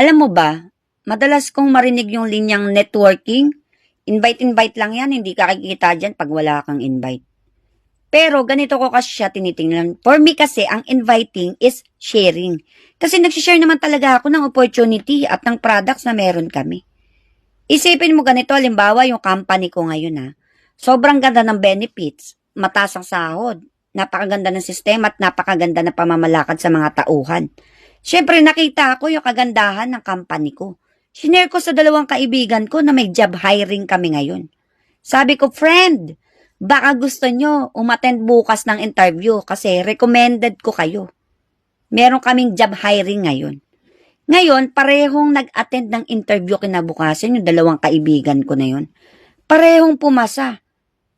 Alam mo ba, madalas kong marinig yung linyang networking. Invite-invite lang yan, hindi ka kikita dyan pag wala kang invite. Pero ganito ko kasi siya tinitingnan. For me kasi, ang inviting is sharing. Kasi nagsishare naman talaga ako ng opportunity at ng products na meron kami. Isipin mo ganito, halimbawa yung company ko ngayon ha. Sobrang ganda ng benefits, mataas ang sahod, napakaganda ng sistema at napakaganda ng pamamalakad sa mga tauhan. Siyempre nakita ko yung kagandahan ng company ko. Sinare ko sa dalawang kaibigan ko na may job hiring kami ngayon. Sabi ko, friend, baka gusto nyo umattend bukas ng interview kasi recommended ko kayo. Meron kaming job hiring ngayon. Ngayon, parehong nag-attend ng interview kinabukasan yung dalawang kaibigan ko na yun. Parehong pumasa.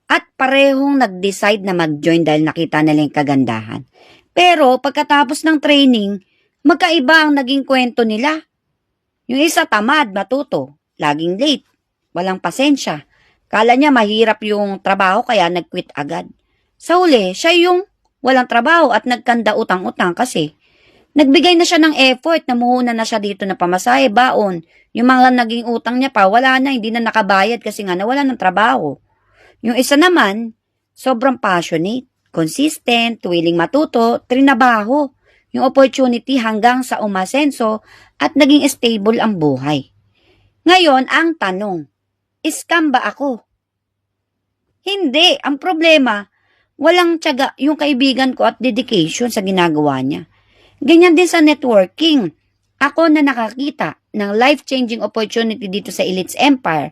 At parehong nag-decide na mag-join dahil nakita nila yung kagandahan. Pero pagkatapos ng training, magkaiba ang naging kwento nila. Yung isa tamad, matuto, laging late, walang pasensya. Kala niya mahirap yung trabaho kaya nag-quit agad. Sa huli, siya yung walang trabaho at nagkanda utang-utang kasi nagbigay na siya ng effort, namuhunan na siya dito na pamasahe, baon. Yung mga naging utang niya pa, wala na, hindi na nakabayad kasi nga nawala ng trabaho. Yung isa naman, sobrang passionate, consistent, willing matuto, trinabaho yung opportunity hanggang sa umasenso at naging stable ang buhay. Ngayon, ang tanong, scam ba ako? Hindi. Ang problema, walang tiyaga yung kaibigan ko at dedication sa ginagawa niya. Ganyan din sa networking. Ako na nakakita ng life-changing opportunity dito sa Elites Empire,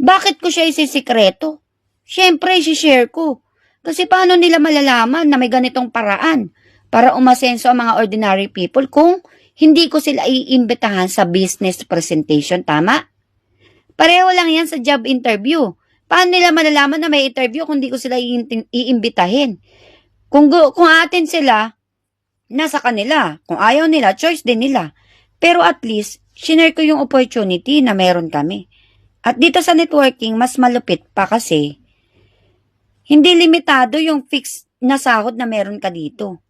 bakit ko siya isisikreto? Siyempre, isi-share ko. Kasi paano nila malalaman na may ganitong paraan para umasenso ang mga ordinary people kung hindi ko sila iimbitahan sa business presentation, tama? Pareho lang yan sa job interview. Paano nila malalaman na may interview kung hindi ko sila iimbitahin? Kung, kung atin sila, nasa kanila. Kung ayaw nila, choice din nila. Pero at least, shinare ko yung opportunity na meron kami. At dito sa networking, mas malupit pa kasi, hindi limitado yung fixed na sahod na meron ka dito.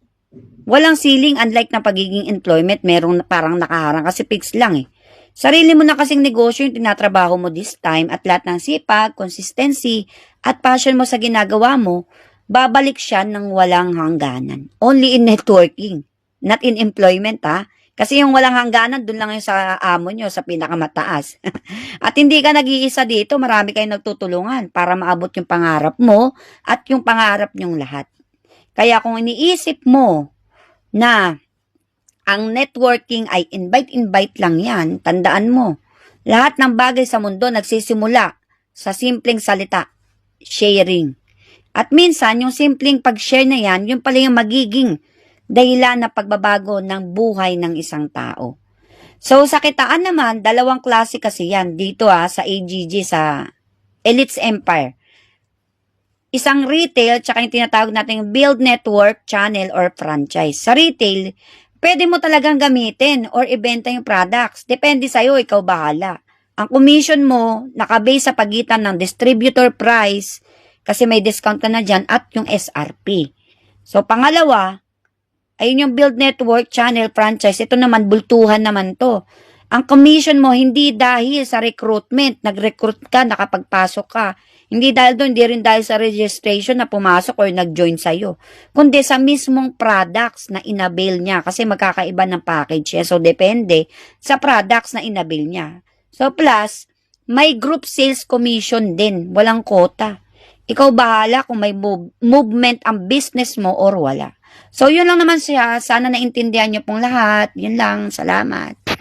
Walang ceiling unlike na pagiging employment, merong parang nakaharang kasi fixed lang eh. Sarili mo na kasing negosyo yung tinatrabaho mo this time at lahat ng sipag, consistency, at passion mo sa ginagawa mo, babalik siya ng walang hangganan. Only in networking, not in employment ha. Kasi yung walang hangganan, dun lang yung sa amo nyo, sa pinakamataas. at hindi ka nag-iisa dito, marami kayong nagtutulungan para maabot yung pangarap mo at yung pangarap nyong lahat. Kaya kung iniisip mo na ang networking ay invite-invite lang yan, tandaan mo, lahat ng bagay sa mundo nagsisimula sa simpleng salita, sharing. At minsan, yung simpleng pag-share na yan, yun pala yung magiging dahilan na pagbabago ng buhay ng isang tao. So, sa kitaan naman, dalawang klase kasi yan dito ah, sa AGG, sa Elites Empire. Isang retail, tsaka yung tinatawag nating build network, channel, or franchise. Sa retail, pwede mo talagang gamitin or ibenta yung products. Depende sa'yo, ikaw bahala. Ang commission mo, nakabase sa pagitan ng distributor price, kasi may discount ka na dyan, at yung SRP. So, pangalawa, ayun yung build network, channel, franchise. Ito naman, bultuhan naman to. Ang commission mo, hindi dahil sa recruitment. Nag-recruit ka, nakapagpasok ka. Hindi dahil doon, hindi rin dahil sa registration na pumasok or nag-join sa'yo. Kundi sa mismong products na inabil niya. Kasi magkakaiba ng package. So, depende sa products na inabil niya. So, plus, may group sales commission din. Walang quota. Ikaw bahala kung may move- movement ang business mo or wala. So, yun lang naman siya. Sana naintindihan niyo pong lahat. Yun lang. Salamat.